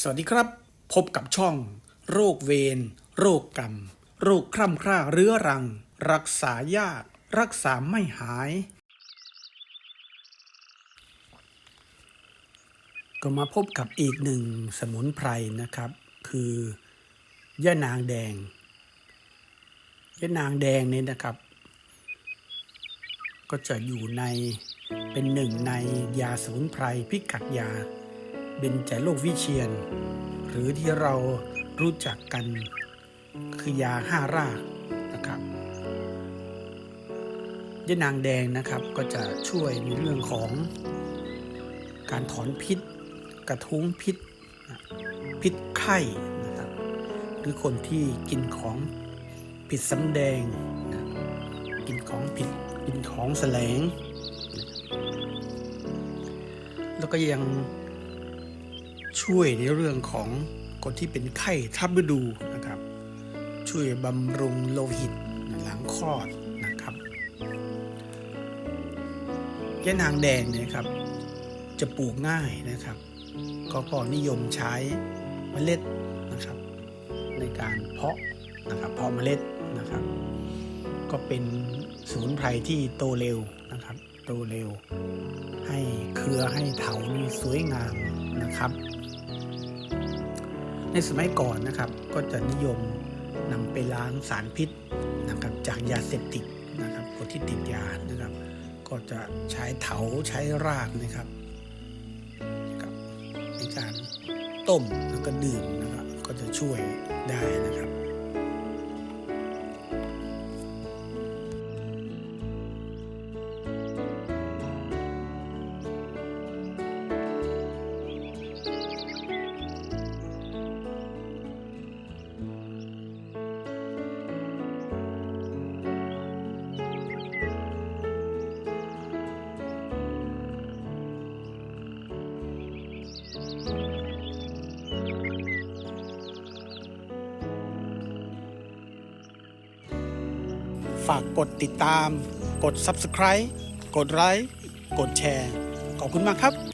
สวัสดีครับ พบกับช่อง โรคเวรโรคกรรม โรคคร่ำคร่าเรื้อรัง รักษายาก รักษาไม่หาย ก็มาพบกับอีกหนึ่งสมุนไพรนะครับ คือย่านางแดงย่านางแดงเนี่ยนะครับ ก็จะอยู่ในเป็นหนึ่งในยาสมุนไพรพิกัดยา เบญจโลกวิเชียน หรือที่เรารู้จักกันคือยาห้ารากนะครับยานางแดงนะครับก็จะช่วยในเรื่องของการถอนพิษ กระทุ้งพิษ พิษไข้นะครับหรือคนที่กินของผิดสำแดงนะกินของผิดกินของแสลง แล้วก็ยัง ช่วยในเรื่องของคนที่เป็นไข้ทับฤดูนะครับ ช่วยบำรุงโลหิตหลังคลอดนะครับยะนางแดงเนี่ยครับ จะปลูกง่ายนะครับ ก็พอนิยมใช้เมล็ดนะครับ ในการเพาะนะครับเพาะเมล็ดนะครับ ก็เป็นสมุนไพรที่โตเร็วนะครับ โตเร็ว ให้เครือให้เถานี่สวยงามนะครับ ในสมัยก่อนนะครับก็จะนิยมนำไปล้างสารพิษนะครับจากยาเสพติดนะครับคนที่ติดยานะครับ ก็จะใช้เถาใช้รากนะครับกับในการต้มแล้วก็ดื่มนะครับ ก็จะช่วยได้นะครับ ฝากกดติดตาม กด Subscribe กดไลค์กดแชร์ ขอบคุณมากครับ